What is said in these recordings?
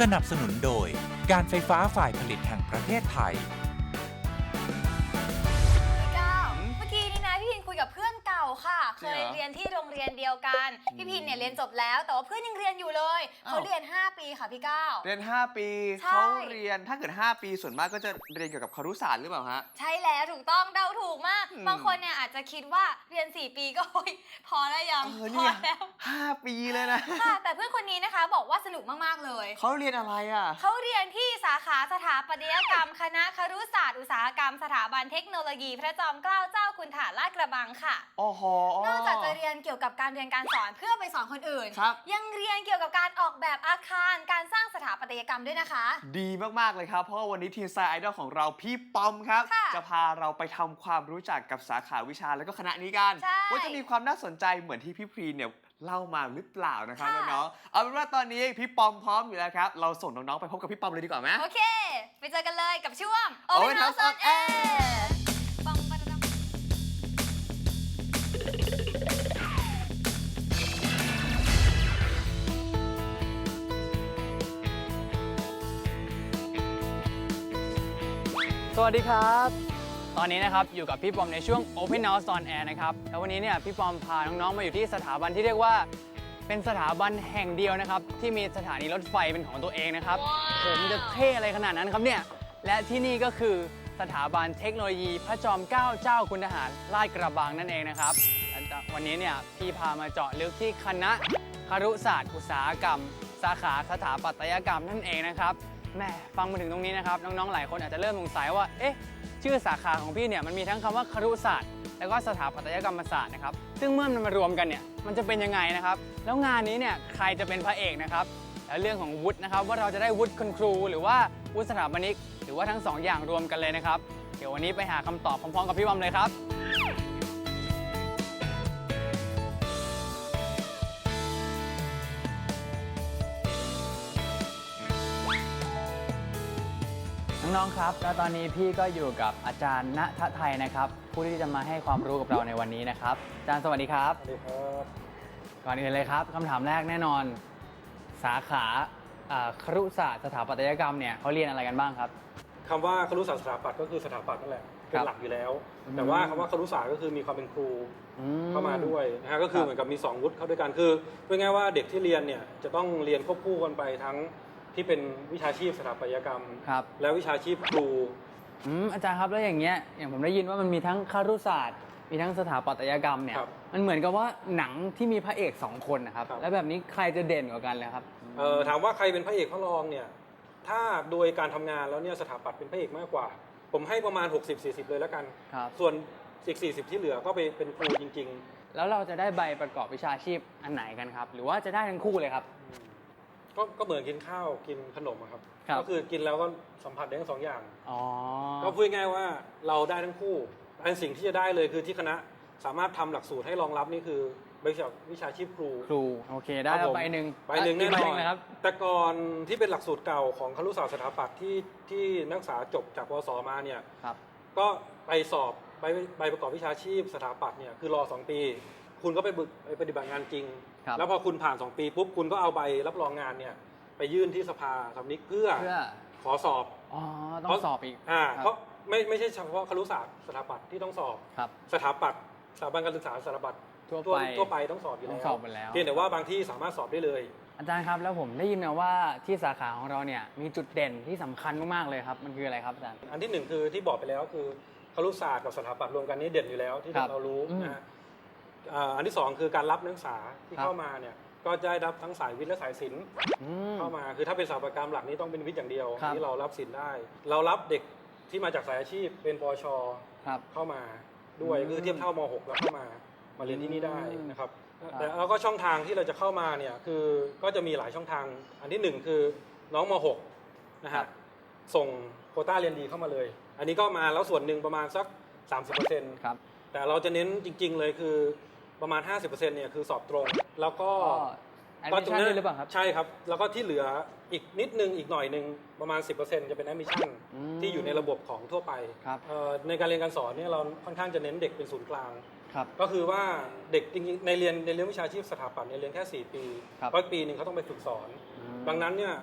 สนับสนุนโดยการไฟฟ้าฝ่ายผลิตแห่งประเทศไทยพี่ก้าวเมื่อกี้นี่นะพี่พินคุยกับเพื่อนเก่าค่ะ จเคริงยเหรอเรียนที่โรงเรียนเดียวกัน พี่พินเนี่ยเรียนจบแล้ว แต่ว่าเพื่อนยังเรียนอยู่เลยอ้าว เขาเรียน 5 ปีค่ะพี่ก้าว เรียน 5 ปีใช่ เขาเรียนถ้าเกิด 5 ปีส่วนมากก็จะเรียนเกี่ยวกับครุศาสตร์หรือเปล่าฮะ ใช่แล้วถูกต้องเดาถูกมาก อืม บางคนเนี่ยอาจจะคิดว่าเรียน 4 ปีก็โอ๊ยพอแล้วยังเออพเนี่อยแล้วห้าปีเลยนะค่ะแต่เพื่อนคนนี้นะคะบอกว่าสนุกมากๆเลย เขาเรียนอะไรอะ เขาเรียนที่สาขาสถาปัตยกรรม คณะครุศาสตร์อุตสาหกรรมสถาบันเทคโนโลยี พระจอมเกล้าเจ้าคุณฐานลาดกระบังค่ะ โอ้โห นอกจากจะเรียนเกี่ยวกับการเรียนการสอนเพื่อไปสอนคนอื่น ครับ ยังเรียนเกี่ยวกับการออกแบบอาคารการสร้างสถาปัตยกรรมด้วยนะคะ ดีมาก ๆ เลยครับ เพราะว่าวันนี้ทีมไซไอดอลของเราพี่ปอมครับ ค่ะ จะพาเราไปทำความรู้จักกับสาขาวิชาและก็คณะนี้กัน ใช่ว่าจะมีความน่าสนใจเหมือนที่พี่พรีเนี่ยเล่ามาหรือเปล่านะครับค่ะ น้องๆเอาเป็นว่าตอนนี้พี่ปอมพร้อมอยู่แล้วครับ เราส่งน้องๆไปพบกับพี่ปอมเลยดีกว่าไหม โอเค ไปเจอกันเลยกับช่วง Open Open House House on on Air ปังปะดะดะสวัสดีครับ ตอนนี้นะครับอยู่กับพี่ปอมในช่วง Open House on Air นะครับแล้ววันนี้เนี่ยพี่ปอมพาน้องๆมาอยู่ที่สถาบันที่เรียกว่า เป็นสถาบันแห่งเดียวนะครับที่มีสถานีรถไฟเป็นของตัวเองนะครับผมจะเท่อะไรขนาดนั้นครับเนี่ยและที่นี่ก็คือสถาบันเทคโนโลยีพระจอมเกล้าเจ้าคุณทหารลาดกระบังนั่นเองนะครับและวันนี้เนี่ยพี่พามาเจาะลึกที่คณะครุศาสตร์อุตสาหกรรม สาขาสถาปัตยกรรมนั่นเองนะครับ แม่ฟังมาถึงตรงนี้นะครับ น้องๆ หลายคนอาจจะเริ่มสงสัยว่า เอ๊ะ ชื่อสาขาของพี่เนี่ยมันมีทั้งคำว่าครุศาสตร์ แล้วก็สถาปัตยกรรมศาสตร์นะครับ ซึ่งเมื่อมันมารวมกันเนี่ย มันจะเป็นยังไงนะครับ แล้วงานนี้เนี่ยใครจะเป็นพระเอกนะครับ แล้วเรื่องของวุฒินะครับ ว่าเราจะได้วุฒิคุณครู หรือว่าวุฒิสถาปนิก หรือว่าทั้งสองอย่างรวมกันเลยนะครับ เดี๋ยววันนี้ไปหาคำตอบพร้อมๆ กับพี่บอมเลยครับ น้องๆ ครับแล้วตอนนี้พี่ก็อยู่กับอาจารย์ณทไทยนะครับ ผู้ที่จะมาให้ความรู้กับเราในวันนี้นะครับ อาจารย์สวัสดีครับ สวัสดีครับ ก่อนอื่นเลยครับคำถามแรกแน่นอน สาขาอ่าครุศาสตร์สถาปัตยกรรมเนี่ยเขาเรียนอะไรกันบ้างครับ คำว่าครุศาสตร์สถาปัตย์ก็คือสถาปัตย์นั่นแหละเป็นหลักอยู่แล้ว อืม แต่ว่าคำว่าครุศาสตร์ก็คือมีความเป็นครูอื เข้ามาด้วยนะฮะก็คือครับเหมือนกับมี2วุฒิเข้าด้วยกันคือพูดง่ายๆว่าเด็กที่เรียนเนี่ยจะต้องเรียนควบคู่กันไปทั้ง ที่เป็นวิชาชีพสถาปัตยกรรม ครับ และวิชาชีพครู อืมอาจารย์ครับแล้วอย่างเงี้ยอย่างผมได้ยินว่ามันมีทั้งครุศาสตร์มีทั้งสถาปัตยกรรมเนี่ยครับมันเหมือนกับว่าหนังที่มีพระเอกสองคนนะครับ ครับ แล้วแบบนี้ใครจะเด่นกว่ากันเลยครับ เอ่อถามว่าใครเป็นพระเอกพระรองเนี่ยถ้าโดยการทำงานแล้วเนี่ยสถาปัตย์เป็นพระเอกมากกว่า ผมให้ประมาณ 60-40 เลยแล้วกัน ครับ ส่วนอีก40 ที่เหลือก็ไปเป็นครูจริงๆแล้วเราจะได้ใบประกอบวิชาชีพอันไหนกันครับ หรือว่าจะได้ทั้งคู่เลยครับ ก็ก็เหมือนกินข้าวกินขนมอะครับ ครับ ก็คือกินแล้วก็สัมผัสได้ทั้งสองอย่าง อ๋อ ก็พูดง่ายๆว่าเราได้ทั้งคู่อันสิ่งที่จะได้เลยคือที่คณะสามารถทำหลักสูตรให้รองรับนี่คือวิชาวิชาชีพครู ครูโอเคได้คแล้รับวผม ใบหนึ่งใบหนึ่งแน่นกอใบนนะครับ แต่ก่อนที่เป็นหลักสูตรเก่าของครุศาสตร์สถาปัตย์ที่ที่นักศึกษาจบจากปวสมาเนี่ย ครับ ก็ไปสอบใบใบประกอบวิชาชีพสถาปัตย์เนี่ยคือรอ 2 ปี คุณก็ไปบึกไปปฏิบัติงานจริง ครับแล้วพอคุณผ่าน 2 ปีปุ๊บคุณก็เอาใบรับรองงานเนี่ยไปยื่นที่สภาสำนิกเพื่อเพื่อขอสอบอ๋อต้องสอบอีกอ่าครับเพราะไม่ไม่ใช่เฉพาะครุศาสตร์สถาปัตย์ที่ต้องสอบครับสถาปัตย์สถาบันการศึกษาสถาปัตย์ทั่วทั่วไปทั่วไปต้องสอบอยู่ต้แล้องวสอบหมดแล้วเพียงแต่ว่าบางที่สามารถสอบได้เลย อาจารย์ครับแล้วผมได้ยินมาว่าที่สาขาของเราเนี่ยมีจุดเด่นที่สำคัญมากๆเลยครับมันคืออะไรครับอาจารย์อันที่หนึ่งคือที่บอกไปแล้วคือครุศาสตร์กับสถาปัตย์รวมกันนี่เด่นอยู่แล้วที่ครับเรารู้อืมนะฮะ อ่าอันที่สองคือการรับนักศึกษาที่ครับ เข้ามาเนี่ยก็จะได้รับทั้งสายวิทย์และสายศิลป์อืม เข้ามาคือถ้าเป็นสถาปัตยกรรมหลักนี้ต้องเป็นวิทย์อย่างเดียวครับ ที่เรารับศิลป์ได้ เรารับเด็กที่มาจากสายอาชีพเป็นปอชครับ เข้ามาด้วยอืมคือเทียบเท่าม .6 แล้วเข้ามามาเรียนที่นี่ได้อืมนะครับครับแต่แล้วก็ช่องทางที่เราจะเข้ามาเนี่ยคือก็จะมีหลายช่องทาง อันที่หนึ่งคือน้องม .6 นะฮะส่งโควต้าเรียนดีเข้ามาเลย อันนี้ก็มาแล้วส่วนหนึ่งประมาณสัก 30%ครับ แต่เราจะเน้นจริง ๆ เลยคือ ประมาณ 50%เนี่ยคือสอบตรง แล้วก็แอดมิชชั่นด้วยหรือเปล่าครับ ใช่ครับ แล้วก็ที่เหลืออีกนิดนึงอีกหน่อยหนึงประมาณ 10%จะเป็นแอดมิชชั่นอืมที่อยู่ในระบบของทั่วไปครับ เอ่อในการเรียนการสอนเนี่ยเราค่อนข้างจะเน้นเด็กเป็นศูนย์กลาง ครับ ก็คือว่าเด็กจริงๆในเรียนในเรียนวิชาชีพสถาปัตย์เนี่ยเรียนแค่ 4 ปีครับ เพราะปีหนึ่งเขาต้องไปฝึกสอนอืมดังนั้นเนี่ย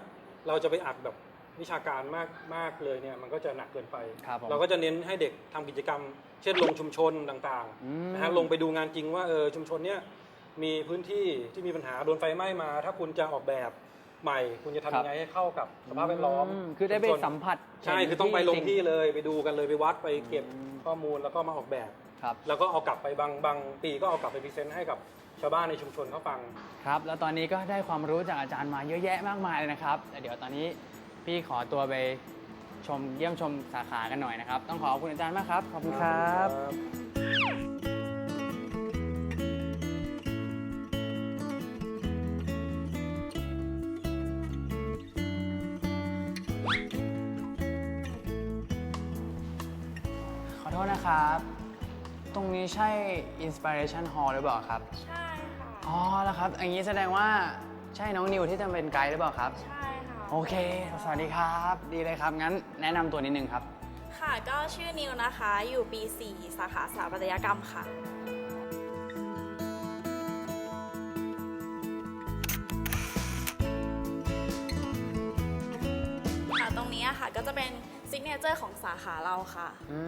เราจะไปอัดแบบ วิชาการมากมากเลยเนี่ยมันก็จะหนักเกินไป ครับผม เราก็จะเน้นให้เด็กทำกิจกรรม เช่นลงชุมชนต่างอืม ๆนะฮะลงไปดูงานจริงว่าเออชุมชนเนี้ยมีพื้นที่ที่มีปัญหาโดนไฟไหม้มา ถ้าคุณจะออกแบบใหม่ คุณจะทำยังไงให้เข้ากับสภาพแวดล้อมมคือได้ไปชุชนสัมผัสใช่เห็นคือต้องไปลงจริที่เลยไปดูกันเลยไปวัดไปเก็บอืม ข้อมูลแล้วก็มาออกแบบ ครับ แล้วก็เอากลับไปบางบางปีก็เอากลับไปพรีเซนต์ให้กับชาวบ้านในชุมชนเขาฟัง ครับ แล้วตอนนี้ก็ได้ความรู้จากอาจารย์มาเยอะแยะมากมายเลยนะครับแต่เดี๋ยวตอนนี้ พี่ขอตัวไปชมเยี่ยมชมสาขากันหน่อยนะครับ ต้องขอขอบคุณอาจารย์มากครับ ขอบคุณครับ ขอโทษนะครับ ตรงนี้ใช่ Inspiration Hall หรือเปล่าครับ ใช่ค่ะ อ๋อแล้วครับ อย่างนี้แสดงว่าใช่น้องนิวที่จะเป็นไกด์หรือเปล่าครับ ใช่ค่ะ โอเค สวัสดีครับ ดีเลยครับ งั้นแนะนำตัวนิดนึงครับ ค่ะก็ชื่อนิวนะคะ อยู่ปี 4 สาขาสถาปัตยกรรมค่ะ ค่ะ ตรงนี้อะค่ะก็จะเป็นซิกเนเจอร์ของสาขาเราค่ะ อื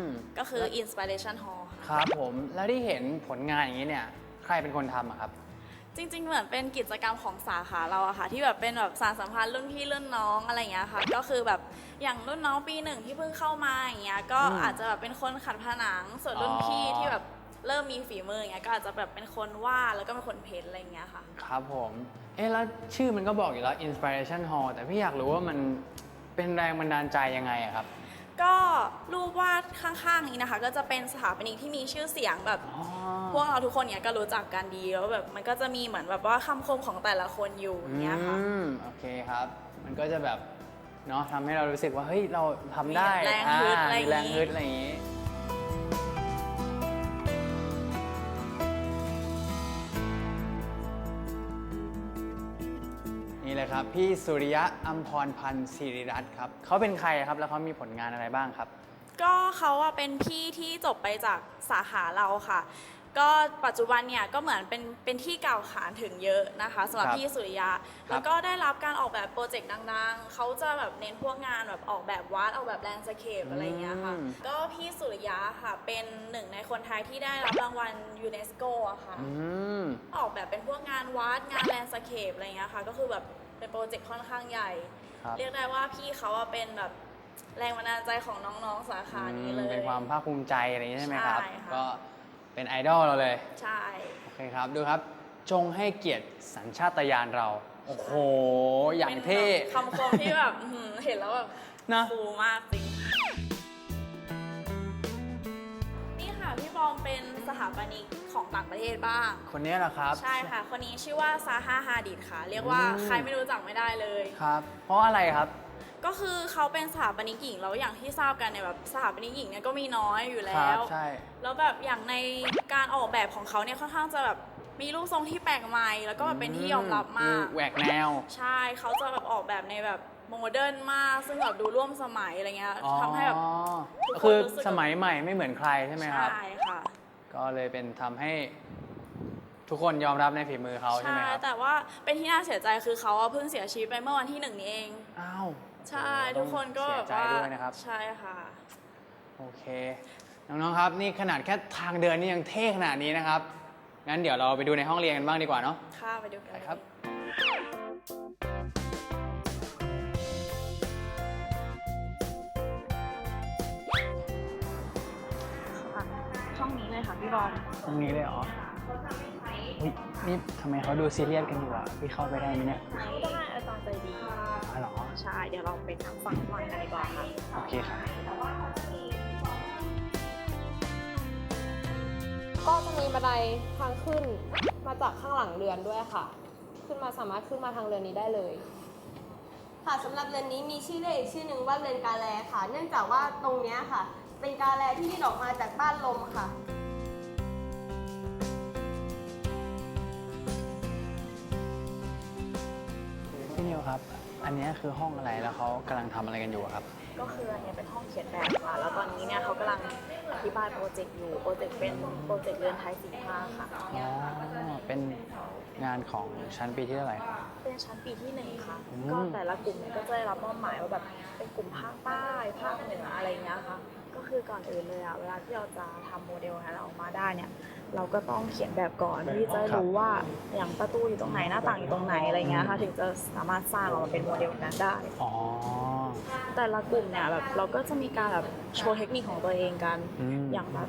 ม ก็คือ Inspiration Hall ค่ะ ครับผม แล้วที่เห็นผลงานอย่างนี้เนี่ย ใครเป็นคนทำอะครับ จริง ๆ เหมือนเป็นกิจกรรมของสาขาเราอะค่ะ ที่แบบเป็นแบบสารสัมพันธ์รุ่นพี่รุ่นน้องอะไรอย่างเงี้ยค่ะ ก็คือแบบอย่างรุ่นน้องปีหนึ่งที่เพิ่งเข้ามาอย่างเงี้ยก็อาจจะแบบเป็นคนขัดผนังส่วนรุ่นพี่ที่แบบเริ่มมีฝีมืออย่างเงี้ยก็อาจจะแบบเป็นคนวาดแล้วก็เป็นคนเพ้นท์อะไรอย่างเงี้ยค่ะ ครับผม เอ๊ะแล้วชื่อมันก็บอกอยู่แล้ว Inspiration Hall แต่พี่อยากรู้ว่ามันเป็นแรงบันดาลใจยังไงอะครับ ก็รูปวาดข้างๆนี้นะคะ ก็จะเป็นสถาปนิกที่มีชื่อเสียงแบบ อ๋อพวกเราทุกคนเนี้ยก็รู้จักกันดีแล้วแบบมันก็จะมีเหมือนแบบว่าคำคมของแต่ละคนอยู่อย่างเงี้ยค่ะ อืมโอเคครับ มันก็จะแบบเนาะทำให้เรารู้สึกว่าเฮ้ยเราทำได้มีแรงฮึดอ่าอะไรอมีย่างงี้แรงฮึดอะไรอย่างนี้ ครับ พี่สุริยะอัมพรพันธ์ศิริรัตน์ครับเขาเป็นใครครับแล้วเขามีผลงานอะไรบ้างครับ ก็เขาอะเป็นพี่ที่จบไปจากสาขาเราค่ะ ก็ปัจจุบันเนี่ยก็เหมือนเป็นเป็นที่กล่าวขานถึงเยอะนะคะสำหรับครับพี่สุริยะแล้วก็ได้รับการออกแบบโปรเจกต์ดังๆ เขาจะแบบเน้นพวกงานแบบออกแบบวัดออกแบบแลนด์สเคปอะไรอย่างเงี้ยค่ะอืมก็พี่สุริยะค่ะเป็นหนึ่งในคนไทยที่ได้รับรางวัลยูเนสโกอะค่ะ อืม ออกแบบเป็นพวกงานวัดงานแลนด์สเคปอะไรเงี้ยค่ะ ก็คือแบบ เป็นโปรเจกต์ค่อนข้างใหญ่ ครับเรียกได้ว่าพี่เขาอะเป็นแบบแรงบันดาลใจของน้องๆสาขานี้เลย เป็นความภาคภูมิใจอะไรอย่างนี้ใช่ไหมครับ ใช่ค่ะ ก็เป็นไอดอลเราเลย ใช่ โอเคครับ ดูครับ จงให้เกียรติสัญชาตญาณเรา โอ้โห อย่างเท่เป็นแบบคำคมที่แบบ อื้อหือเห็นแล้วแบบนะคูลมากจริง ถาปนิกของต่างประเทศบ้าง คนนี้เหรอครับ ใช่ค่ะ คนนี้ชื่อว่าซาฮาฮาดิดค่ะ เรียกว่าอืม ใครไม่รู้จักไม่ได้เลย ครับ เพราะอะไรครับ ก็คือเขาเป็นสถาปนิกหญิงแล้วอย่างที่ทราบกันเนี่ยแบบสถาปนิกหญิงเนี่ยก็มีน้อยอยู่คแล้รัว ใช่ แล้วแบบอย่างในการออกแบบของเขาเนี่ยค่อนข้างจะแบบมีรูปทรงที่แปลกใหม่แล้วก็แบบเป็นที่ยอมรับมาก แหวกแนว ใช่เขาจะแบบออกแบบในแบบโมเดิร์นมาก ซึ่งแบบดูร่วมสมัยอะไรเงี้ยทำให้แบบ ทุกคนคือรู้สึก สมัยใหม่ไม่เหมือนใครใช่ไหมครับ ใช่ค่ะ ก็เลยเป็นทำให้ทุกคนยอมรับในฝีมือเขาใช่ไหมครับแต่ว่าเป็นที่น่าเสียใจคือเขาอะเพิ่งเสียชีวิตไปเมื่อวันที่หนึ่งนี้เองอ้าวใช่โอ้โหทุกคนก็เสีแบยบใจว่าด้วยนะครับใช่ค่ะโอเคน้องๆครับนี่ขนาดแค่ทางเดินนี่ยังเท่ขนาดนี้นะครับงั้นเดี๋ยวเราไปดูในห้องเรียนกันบ้างดีกว่าเนาะค่ะไปดูกันไปครับ พี่บอมตรงนี้เลยเหรออุ๊ยนี่ทำไมเขาดูซีเรียสกันอยู่อะพี่เข้าไปได้ไหมเนี่ยได้อาจารย์ใจดีอ๋อเหรอ ใช่เดี๋ยวเราไปทางฝั่งหน่อยกันดีกว่าค่ะโอเคครับก็จะมีบันไดทางขึ้นมาจากข้างหลังเรือนด้วยค่ะ ขึ้นมาสามารถขึ้นมาทางเรือนนี้ได้เลย ค่ะสำหรับเรือนนี้มีชื่อเรียกอีกชื่อหนึ่งว่าเรือนกาแลค่ะ เนื่องจากว่าตรงเนี้ยค่ะ เป็นกาแลที่ยื่นออกมาจากบ้านลมค่ะ ครับ อันนี้คือห้องอะไรแล้วเขากำลังทำอะไรกันอยู่อะครับ ก็คืออันเนี้ยเป็นห้องเขียนแบบค่ะ แล้วตอนนี้เนี่ยเขากำลังอธิบายโปรเจกต์อยู่ โปรเจกต์เป็นโปรเจกต์เรือนไทยสีผ้าค่ะ อ๋อ เป็นงานของชั้นปีที่เท่าไหร่ครับ เป็นชั้นปีที่หนึ่งค่ะ อืม ก็แต่ละกลุ่มเนี่ยก็จะได้รับมอบหมายว่าแบบเป็นกลุ่มภาคใต้ภาคเหนืออะไรอย่างเงี้ยค่ะ ก็คือก่อนอื่นเลยอะเวลาที่เราจะทำโมเดลให้เราออกมาได้เนี่ย เราก็ต้องเขียนแบบก่อนที่จะรู้ว่าอย่างประตูอยู่ตรงไหนหน้าต่างอยู่ตรงไหนอะไรเงี้ยค่ะถึงจะสามารถสร้างออกมาเป็นโมเดลนั้นได้อ๋อแต่ละกลุ่มเนี่ยแบบเราก็จะมีการแบบโชว์เทคนิคของตัวเองกันอืมอย่างแบบ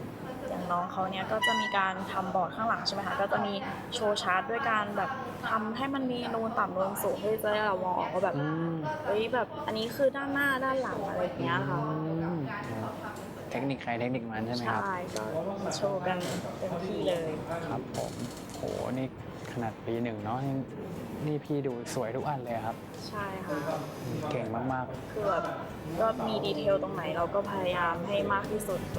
อย่างน้องเขาเนี่ยก็จะมีการทำบอร์ดข้างหลังใช่ไหมคะก็จะมีโชว์ชาร์ตด้วยการแบบทำให้มันมีนูนต่ำนูนสูงเพื่อจะได้เรามองออกว่าแบบอืมเฮ้ยแบบอันนี้คือด้านหน้าด้านหลังอะไรอย่างเงี้ยค่ะอืม เทคนิคใครเทคนิคมันใช่ไหมครับ ใช่ก็โชว์กันเต็มที่เลย ครับผมโหนี่ขนาดปีหนึ่งเนาะยังนี่พี่ดูสวยทุกอันเลยครับ ใช่ค่ะ เก่งมากคือแบบก็มีดีเทลตรงไหนเราก็พยายามให้มากที่สุด ๆ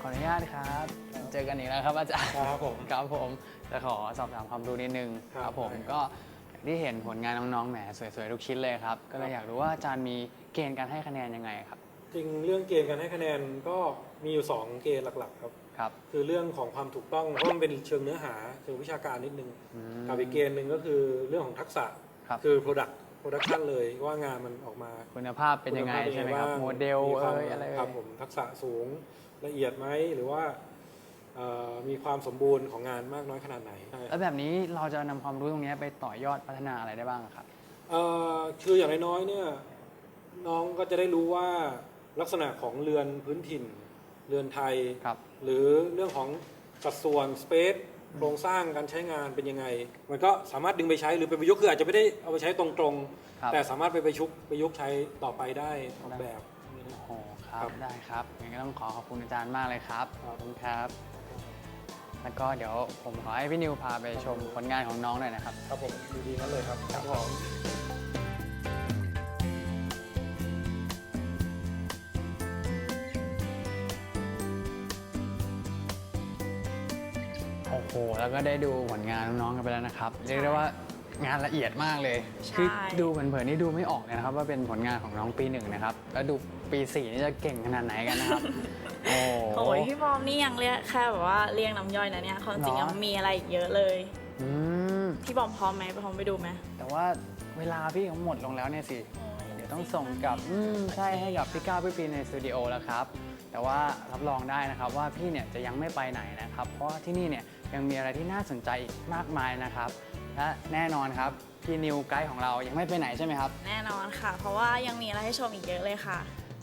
ขออนุญาตครับ เจอกันอีกแล้วครับอาจารย์ ครับผม ครับผมจะขอสอบถามความรู้นิดนึงครับครับผมได้ครับก็อย่าง ที่เห็นผลงานน้องๆแหมสวยๆทุกชิ้นเลยครับ ก็เลยอยากรู้ว่าอาจารย์มีเกณฑ์การให้คะแนนยังไงครับ จริงเรื่องเกณฑ์การให้คะแนนก็มีอยู่ 2 เกณฑ์หลักๆครับ ครับ คือเรื่องของความถูกต้องเพราะมันเป็นเชิงเนื้อหาเชิงวิชาการนิดนึงอืม กับอีกเกณฑ์หนึ่งก็คือเรื่องของทักษะครับ คือ product production เลยว่างานมันออกมา คุณภาพเป็นยังไงณภาพใช่ไหมครับางโมเดลมีควาเอ้ยอะไรครับเอ่ยผมทักษะสูงละเอียดไหมหรือว่าเอ่อ มีความสมบูรณ์ของงานมากน้อยขนาดไหนใช่แล้วแบบนี้เราจะนำความรู้ตรงนี้ไปต่อยอดพัฒนาอะไรได้บ้างครับเอ่อคืออย่างน้อยๆเนี่ยน้องก็จะได้รู้ว่าลักษณะของเรือนพื้นถิ่น เรือนไทยครับหรือเรื่องของสัดส่วนสเปซโครงสร้างการใช้งานเป็นยังไง มันก็สามารถดึงไปใช้หรือไปประยุกต์คืออาจจะไม่ได้เอาไปใช้ตรงครับๆแต่สามารถไปประยุกต์ประยุกต์ใช้ต่อไปได้ออกแบบโอ้ครัครับบได้ครับงั้นก็ต้องขอขอบคุณอาจารย์มากเลยครับขอบคุณครับ แล้วก็เดี๋ยวผมขอให้พี่นิวพาไปชมผลงานของน้องหน่อยนะครับ ครับผมดีๆนั่นเลยครับครับผมโอ้โห แล้วก็ได้ดูผลงานน้องๆกันไปแล้วนะครับ เรียกได้ว่างานละเอียดมากเลย ใช่ คือดูเผินๆนี่ดูไม่ออกเลยนะครับ ว่าเป็นผลงานของน้องปีหนึ่งนะครับ แล้วดูปีสี่นี่จะเก่งขนาดไหนกันนะครับโอ้ โอ้ยพี่บอมนี่ยังเรียกแค่แบบว่าเรียงน้ำย่อยนะเนี่ยความจริงหรอ ยังมีอะไรอีกเยอะเลย อืมพี่บอมพร้อมไหมพร้อมไปดูไหมแต่ว่าเวลาพี่เขาหมดลงแล้วเนี่ยสิ เดี๋ยวต้องส่งกลับอืมใช่ให้กับพี่ก้าวพี่ปีในสตูดิโอแล้วครับ แต่ว่ารับรองได้นะครับว่าพี่เนี่ยจะยังไม่ไปไหนนะครับ เพราะว่าที่นี่เนี่ยยังมีอะไรที่น่าสนใจอีกมากมายนะครับ และแน่นอนครับพี่นิวไกด์ของเรายังไม่ไปไหนใช่ไหมครับ แน่นอนค่ะ เพราะว่ายังมีอะไรให้ชมอีกเยอะเลยค่ะ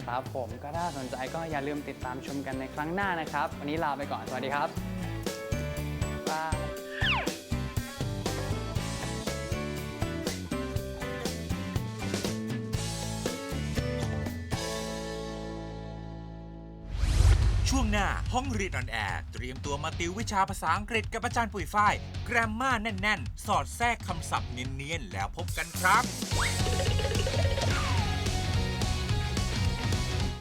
ครับผมก็ถ้าสนใจก็อย่าลืมติดตามชมกันในครั้งหน้านะครับ วันนี้ลาไปก่อน สวัสดีครับบายช่วงหน้าห้องเรียนออนแอร์เตรียมตัวมาติววิชาภาษาอังกฤษกับอาจารย์ปุ๋ยฝ้ายแกรมมาแน่น ๆ สอดแทรกคำศัพท์เนียน ๆ แล้วพบกันครับ